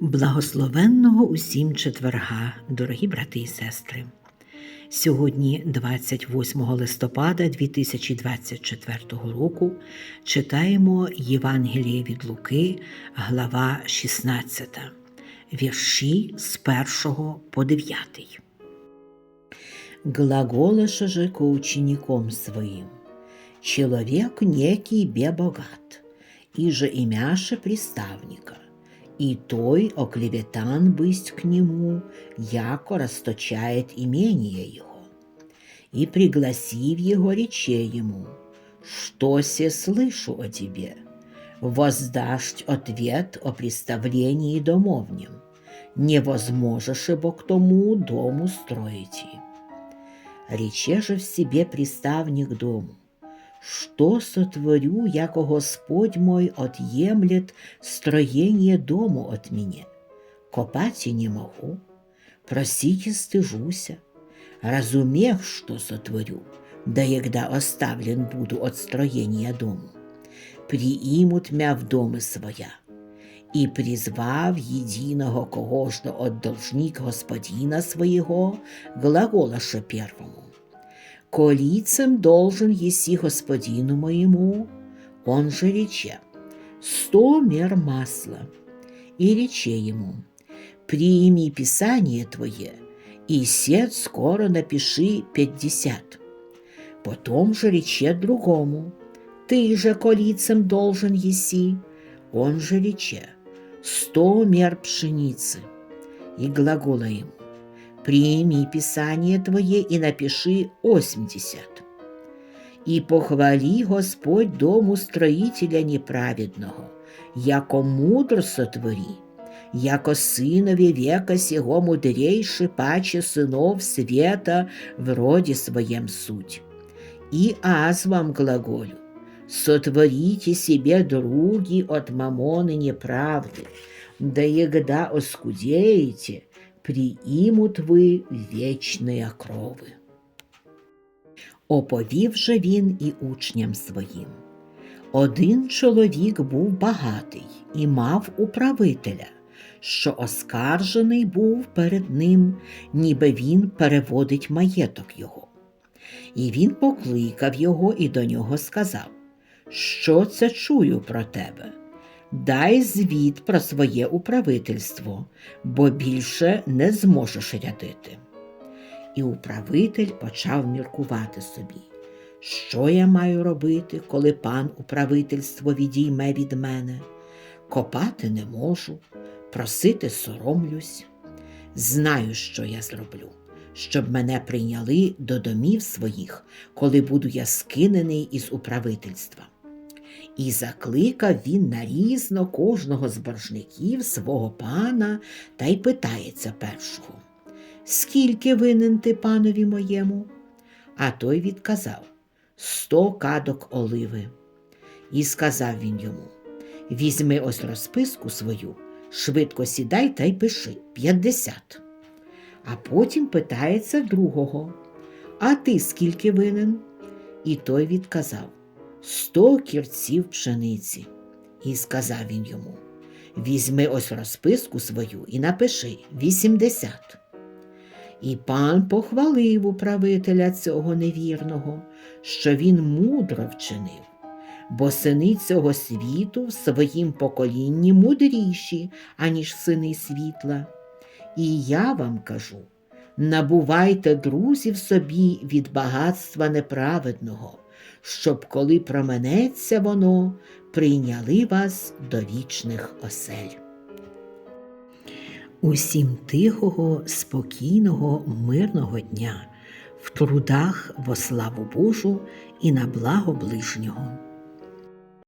Благословенного усім четверга, дорогі брати і сестри. Сьогодні, 28 листопада 2024 року, читаємо Євангеліє від Луки, глава 16, вірші з 1 по 9. Глаголаша же ко учеником своим. Человек некий бе богат, и же имяше приставника, и той оклеветан бысть к нему, яко расточает имение его. И пригласив его, рече ему, что се слышу о тебе, воздашь ответ о приставлении домовнем, невозможешь бо к тому дому строите. Рече же в себе приставник дому, что сотворю, яко Господь мой отъемлет строение дому от меня? Копать и не могу, просить и стыжуся, разумех, что сотворю, да егда оставлен буду от строения дому. Приимут мя в доми своя, і призвав єдиного когожда от должник господина своего, глаголаша первому. Колицем должен еси господину моему, он же рече, сто мер масла. И рече ему, прими писание твое, и сед скоро напиши пятьдесят. Потом же рече другому, ты же колицем должен еси, он же рече, сто мер пшеницы. И глагола ему, прими писание твое и напиши осьмдесят. И похвали Господь дому строителя неправедного, яко мудро сотвори, яко сынове века сего мудрейший паче сынов света в роде своем суть. И аз вам глаголю, сотворите себе други от мамоны неправды, да егда оскудеете, приимут ви вічні крови. Оповів же він і учням своїм. Один чоловік був багатий і мав управителя, що оскаржений був перед ним, ніби він переводить маєток його. І він покликав його і до нього сказав, що це чую про тебе. Дай звіт про своє управительство, бо більше не зможеш рядити. І управитель почав міркувати собі, що я маю робити, коли пан управительство відійме від мене. Копати не можу, просити соромлюсь. Знаю, що я зроблю, щоб мене прийняли до домів своїх, коли буду я скинений із управительства. І закликав він нарізно кожного з боржників свого пана та й питається першого Скільки винен ти панові моєму? А той відказав сто кадок оливи. І сказав він йому Візьми ось розписку свою, швидко сідай та й пиши п'ятдесят. А потім питається другого А ти скільки винен? І той відказав сто кірців пшениці. І сказав він йому Візьми ось розписку свою і напиши вісімдесят. І пан похвалив управителя цього невірного, що він мудро вчинив, бо сини цього світу в своїм поколінні мудріші, аніж сини світла. І я вам кажу набувайте друзів собі від багатства неправедного, щоб, коли променеться воно, прийняли вас до вічних осель. Усім тихого, спокійного, мирного дня, в трудах во славу Божу і на благо ближнього.